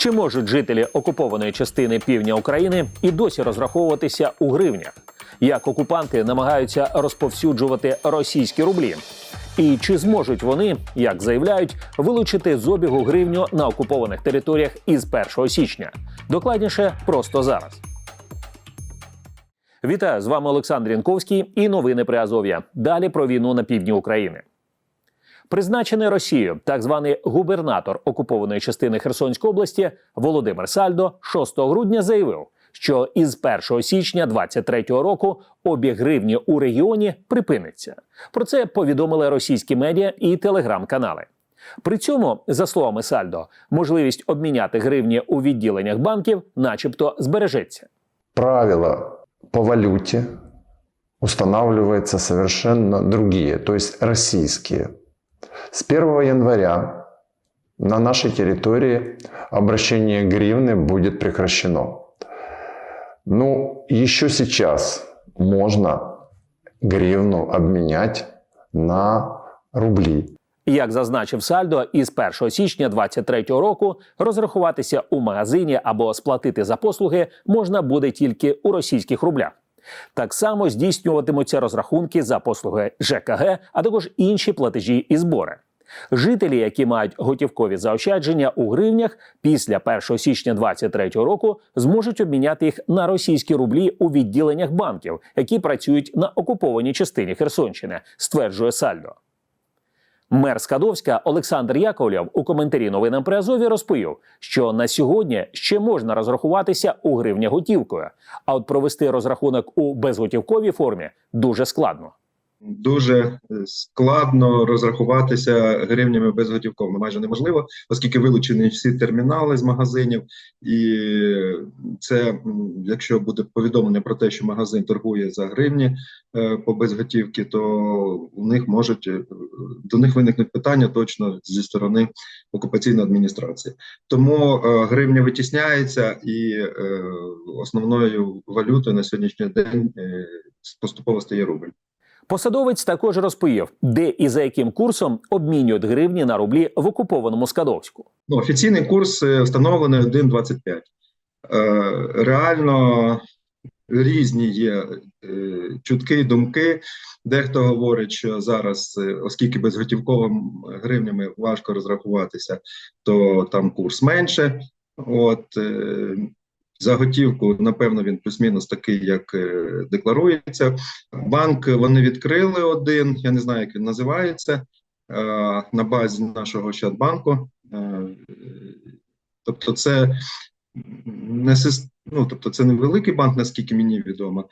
Чи можуть жителі окупованої частини півдня України і досі розраховуватися у гривнях? Як окупанти намагаються розповсюджувати російські рублі? І чи зможуть вони, як заявляють, вилучити з обігу гривню на окупованих територіях із 1 січня? Докладніше просто зараз. Вітаю з вами Олександр Янковський і новини при Азов'я. Далі про війну на півдні України. Призначений Росією так званий губернатор окупованої частини Херсонської області Володимир Сальдо 6 грудня заявив, що із 1 січня 2023 року обіг гривні у регіоні припиниться. Про це повідомили російські медіа і телеграм-канали. При цьому, за словами Сальдо, можливість обміняти гривні у відділеннях банків, начебто, збережеться. правила по валюте устанавливаются совершенно другие, то есть российские. С 1 января на нашей территории обращение гривны будет прекращено. Ну, еще сейчас можно гривну обменять на рубли. Як зазначив Сальдо, із 1 січня 2023 року розрахуватися у магазині або сплатити за послуги можна буде тільки у російських рублях. Так само здійснюватимуться розрахунки за послуги ЖКГ, а також інші платежі і збори. Жителі, які мають готівкові заощадження у гривнях, після 1 січня 2023 року зможуть обміняти їх на російські рублі у відділеннях банків, які працюють на окупованій частині Херсонщини, стверджує Сальдо. Мер Скадовська Олександр Яковлєв у коментарі новинам при Азові розповів, що на сьогодні ще можна розрахуватися у гривня готівкою, а от провести розрахунок у безготівковій формі дуже складно. Дуже е, складно розрахуватися гривнями безготівково. Майже неможливо, оскільки вилучені всі термінали з магазинів, і це якщо буде повідомлення про те, що магазин торгує за гривні е, по безготівки, то у них можуть е, до них виникнуть питання точно зі сторони окупаційної адміністрації. Тому гривня витісняється, і основною валютою на сьогоднішній день поступово стає рубль. Посадовець також розповів, де і за яким курсом обмінюють гривні на рублі в окупованому Скадовську. Ну, офіційний курс е, встановлений 1,25. Е, реально різні є е, чутки думки. Дехто говорить, що зараз, оскільки безготівковими гривнями важко розрахуватися, то там курс менше. От за готівку, напевно, він плюс-мінус такий, як е, декларується. Банк вони відкрили один, я не знаю, як він називається, е, на базі нашого Ощадбанку. Е, Тобто, це не ну, тобто, це не великий банк, наскільки мені відомо.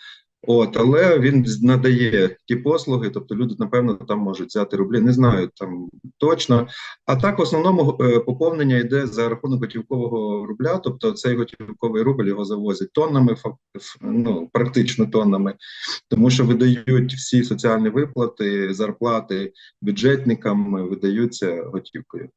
От, але він надає ті послуги, тобто люди, напевно, там можуть взяти рублі. Не знаю там точно. А так, в основному е, поповнення йде за рахунок готівкового рубля, тобто цей готівковий рубль його завозять тоннами, ну, практично тоннами, тому що видають всі соціальні виплати, зарплати бюджетникам видаються готівкою.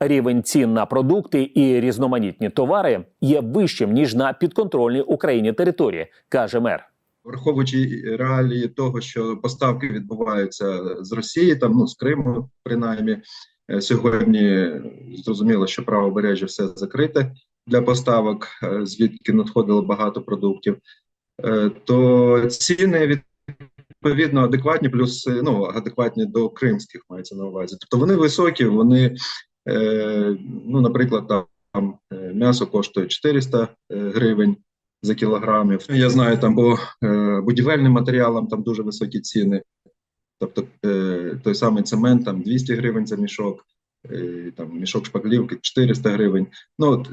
Рівень цін на продукти і різноманітні товари є вищим ніж на підконтрольній Україні території, каже мер. Враховуючи реалії того, що поставки відбуваються з Росії, там ну з Криму, принаймні е, сьогодні зрозуміло, що правобережжя все закрите для поставок, е, звідки надходило багато продуктів, е, то ціни відповідно адекватні, плюс ну адекватні до кримських мається на увазі. Тобто вони високі, вони ну, наприклад, там м'ясо коштує 400 е, гривень за кілограмів. Я знаю, там по е, будівельним матеріалам там дуже високі ціни. Тобто е, той самий цемент там 200 гривень за мішок, е, там мішок шпаклівки 400 гривень. Ну от,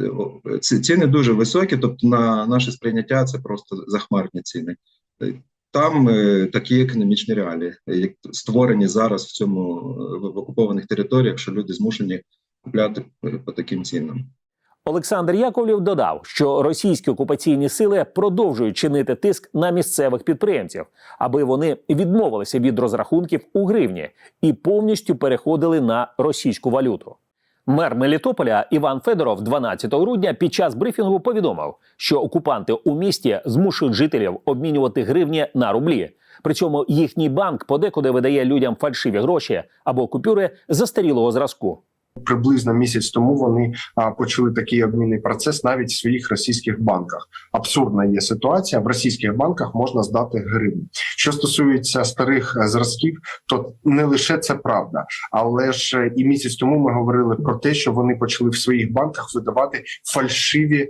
ці ціни дуже високі, тобто на наше сприйняття це просто захмарні ціни. Там такі економічні реалії, як створені зараз в цьому в окупованих територіях, що люди змушені купляти по таким цінам. Олександр Яковлєв додав, що російські окупаційні сили продовжують чинити тиск на місцевих підприємців, аби вони відмовилися від розрахунків у гривні і повністю переходили на російську валюту. Мер Мелітополя Іван Федоров 12 грудня під час брифінгу повідомив, що окупанти у місті змушують жителів обмінювати гривні на рублі. Причому їхній банк подекуди видає людям фальшиві гроші або купюри застарілого зразку. Приблизно місяць тому вони почали такий обмінний процес навіть в своїх російських банках. Абсурдна є ситуація. В російських банках можна здати гривні. Що стосується старих е, зразків, то не лише це правда, але ж е, і місяць тому ми говорили про те, що вони почали в своїх банках видавати фальшиві, е,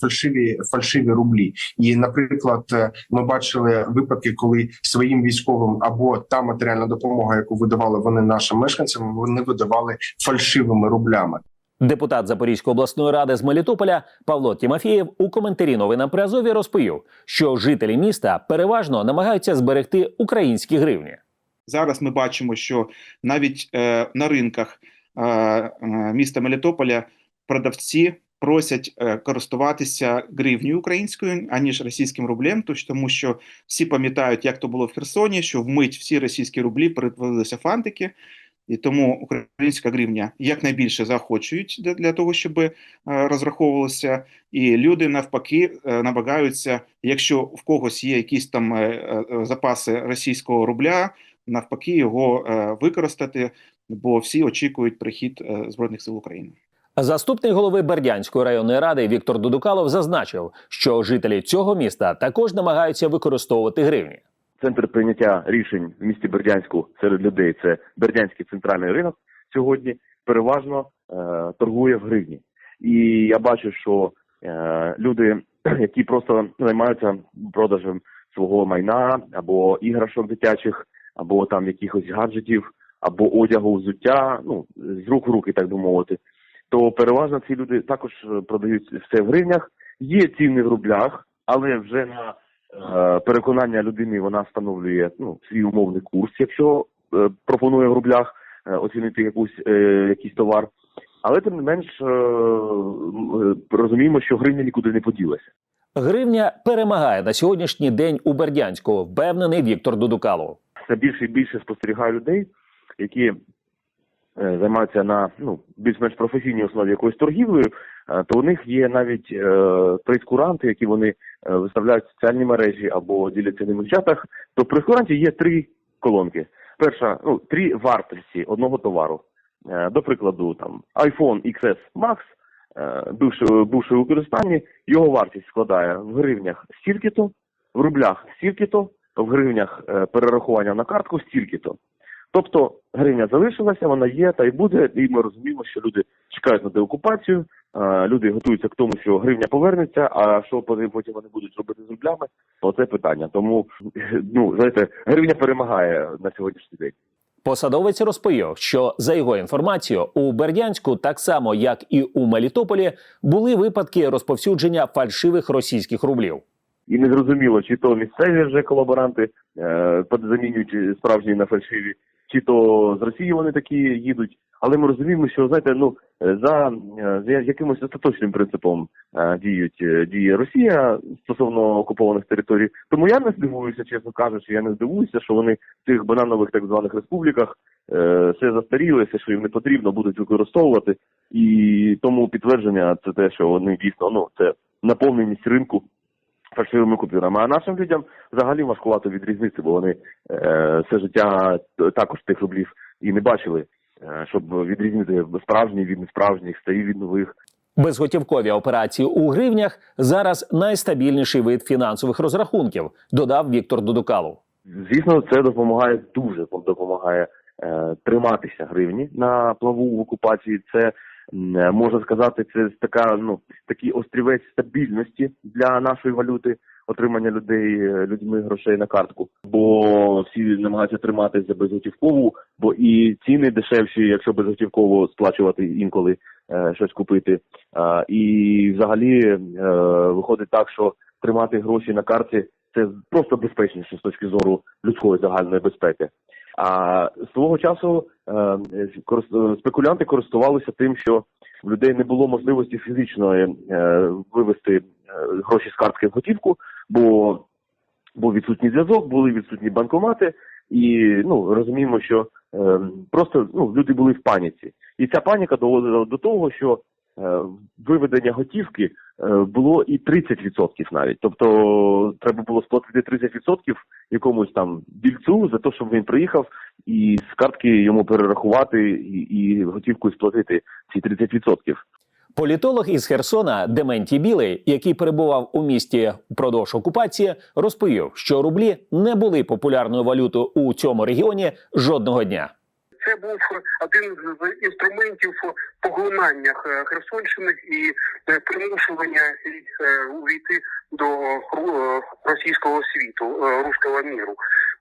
фальшиві, фальшиві рублі. І, наприклад, ми бачили випадки, коли своїм військовим або та матеріальна допомога, яку видавали вони нашим мешканцям, вони видавали фальшивими рублями. Депутат Запорізької обласної ради з Мелітополя Павло Тімофєєв у коментарі новинам при Азові розповів, що жителі міста переважно намагаються зберегти українські гривні. Зараз ми бачимо, що навіть е, на ринках е, е, міста Мелітополя продавці просять е, користуватися гривнею українською, аніж російським рублем, тож тому що всі пам'ятають, як то було в Херсоні, що вмить всі російські рублі перетворилися фантики. І тому українська гривня якнайбільше заохочують для, для того, щоб е, розраховувалося, і люди навпаки е, намагаються, якщо в когось є якісь там е, запаси російського рубля, навпаки його використати, бо всі очікують прихід збройних сил України. Заступник голови Бердянської районної ради Віктор Дудукалов зазначив, що жителі цього міста також намагаються використовувати гривні. Центр прийняття рішень в місті Бердянську серед людей це Бердянський центральний ринок сьогодні переважно е, торгує в гривні. І я бачу, що е, люди, які просто займаються продажем свого майна або іграшок дитячих, або там якихось гаджетів, або одягу, взуття, ну з рук в руки, так би мовити, то переважно ці люди також е, продають все в гривнях. Є ціни в рублях, але вже на переконання людини вона встановлює ну, свій умовний курс, якщо е, пропонує в рублях е, оцінити якусь, е, якийсь товар. Але тим не менш е, е, розуміємо, що гривня нікуди не поділася. Гривня перемагає на сьогоднішній день у Бердянську, впевнений Віктор Дудукалов. Все більше і більше спостерігаю людей, які е, займаються на ну більш-менш професійній основі якоюсь торгівлею, е, то у них є навіть е, прейскуранти, які вони е, виставляють в соціальні мережі або діляться ними в чатах. То в прейскуранті є три колонки. Перша, ну три вартості одного товару. Е, До прикладу, там iPhone XS Max, е, бувши, у використанні, його вартість складає в гривнях стільки-то, в рублях стільки-то, в гривнях е, перерахування на картку стільки-то. Тобто гривня залишилася, вона є та й буде, і ми розуміємо, що люди чекають на деокупацію, люди готуються к тому, що гривня повернеться, а що потім вони будуть робити з рублями, то це питання. Тому ну знаєте, гривня перемагає на сьогоднішній день. Посадовець розповів, що за його інформацією, у Бердянську, так само як і у Мелітополі, були випадки розповсюдження фальшивих російських рублів. І не зрозуміло, чи то місцеві вже колаборанти е, замінюють справжні на фальшиві, чи то з Росії вони такі їдуть. Але ми розуміємо, що знаєте, ну за, за якимось остаточним принципом е, діють е, діє Росія стосовно окупованих територій. Тому я не здивуюся, чесно кажучи, я не здивуюся, що вони в цих бананових так званих республіках е, все застаріли, що їм не потрібно, будуть використовувати. І тому підтвердження це те, що вони дійсно ну це наповненість ринку фальшивими купюрами. А нашим людям взагалі важкувато відрізнити, бо вони е, все життя також тих рублів і не бачили, е, щоб відрізнити справжні від несправжніх, старі від нових. Безготівкові операції у гривнях зараз найстабільніший вид фінансових розрахунків, додав Віктор Дудукалов. Звісно, це допомагає дуже допомагає е, триматися гривні на плаву в окупації. Це можна сказати, це така ну такий острівець стабільності для нашої валюти, отримання людей е, людьми грошей на картку. Бо всі намагаються триматися за безготівкову, бо і ціни дешевші, якщо безготівково сплачувати інколи е, щось купити. А, і взагалі е, виходить так, що тримати гроші на карті це просто безпечніше з точки зору людської загальної безпеки. А свого часу е, спекулянти користувалися тим, що в людей не було можливості фізично е, вивести е, гроші з картки в готівку, бо був відсутній зв'язок, були відсутні банкомати, і ну розуміємо, що просто ну люди були в паніці, і ця паніка доводила до того, що виведення готівки було і 30% навіть. Тобто треба було сплатити 30% якомусь там дільцю за те, щоб він приїхав і з картки йому перерахувати і, і готівкою сплатити ці 30%. Політолог із Херсона Дементій Білий, який перебував у місті впродовж окупації, розповів, що рублі не були популярною валютою у цьому регіоні жодного дня. Це був один з інструментів поглинання е, Херсонщини і е, примушування е, увійти до е, російського світу, е, руського міру.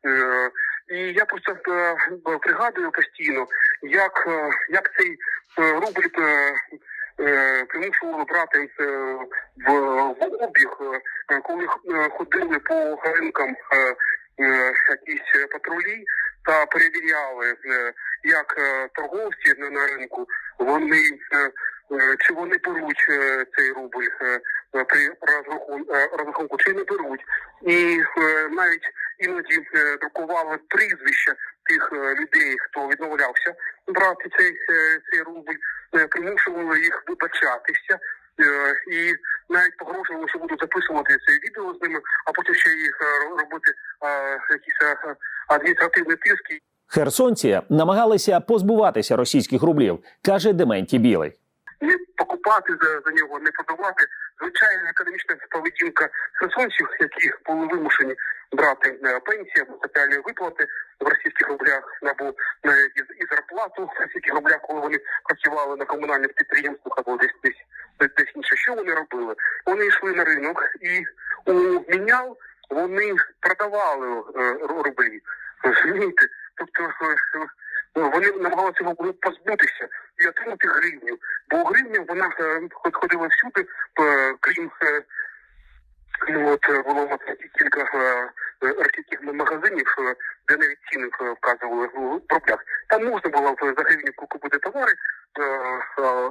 Е, І я просто е, пригадую постійно, як, е, як цей е, рубль е, е, примушували брати е, в, обіг, е, коли е, ходили по ринкам е, е, якісь патрулі та перевіряли, е, як е, торговці на, ринку вони е, е, чи вони беруть е, цей рубль е, е, при розрахунку, чи не беруть, і е, навіть іноді е, друкували прізвища тих е, людей, хто відмовлявся брати цей, е, цей рубль, е, примушували їх вибачатися. Е, І навіть погрожували, що будуть записувати це відео з ними, а потім ще їх е, робити е, якісь адміністративні тиски Херсонці намагалися позбуватися російських рублів, каже Дементій Білий. Не покупати за, за нього, не продавати. Звичайна економічна поведінка херсонців, які були вимушені брати е, пенсії соціальні виплати в російських рублях або навіть і, зарплату в російських рублях, коли вони працювали на комунальних підприємствах або десь десь десь, інше. Що вони робили? Вони йшли на ринок і у мінял вони продавали е, ру- рублі. Розумієте? Тобто е, е, вони намагалися позбутися і отримати гривню. Бо гривня вона е, ходила всюди, е, крім е, ну, от е, було кілька е, е, російських магазинів, е, де навіть ціни е, вказували в рублях. Там можна було е, за гривню купити товари, е, е,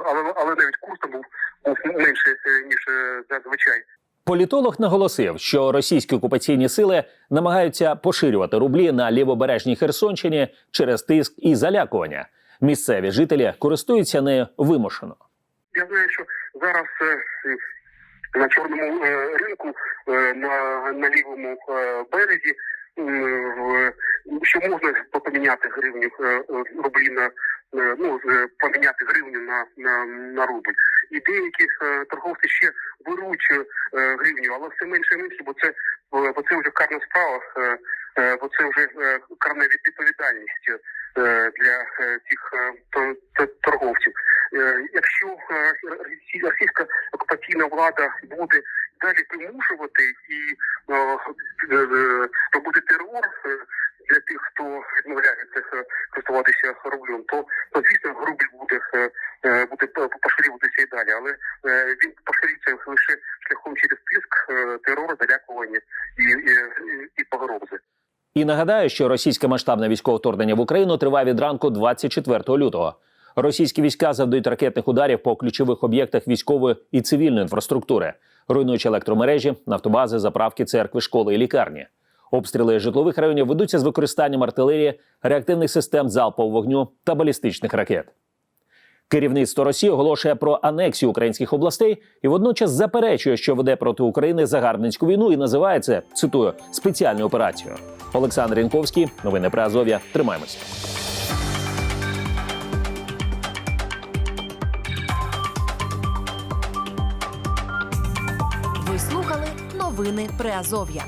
але, але навіть курс був, був менше е, ніж е, зазвичай. Політолог наголосив, що російські окупаційні сили намагаються поширювати рублі на лівобережній Херсонщині через тиск і залякування. Місцеві жителі користуються нею вимушено. Я знаю, що зараз е, на чорному е, ринку е, на, на лівому березі що можна поміняти гривню рублі на ну е, поміняти гривню на, на, на рубль. І деякі е, торговці ще беруть е, гривню, але все менше і менше, бо це бо це вже карна справа, е, е, бо це вже е, карна відповідальність е, для е, цих е, тор- тор- торговців. Е, Якщо е, російська окупаційна влада буде далі примушувати і е, е, робити терор е, для тих, хто відмовляється користуватися рублем, то, то звісно рубль буде е, е, буде поширюватися і далі, але е, він поширюється лише шляхом через тиск, терор, залякування і, і, і погрози. І нагадаю, що російське масштабне військове вторгнення в Україну триває від ранку 24 лютого. Російські війська завдають ракетних ударів по ключових об'єктах військової і цивільної інфраструктури, руйнуючи електромережі, нафтобази, заправки, церкви, школи і лікарні. Обстріли житлових районів ведуться з використанням артилерії, реактивних систем залпового вогню та балістичних ракет. Керівництво Росії оголошує про анексію українських областей і водночас заперечує, що веде проти України загарбницьку війну і називає це цитую спеціальною операцією. Олександр Янковський, новини про Азов'я. Тримаємося. Ви слухали новини Приазов'я.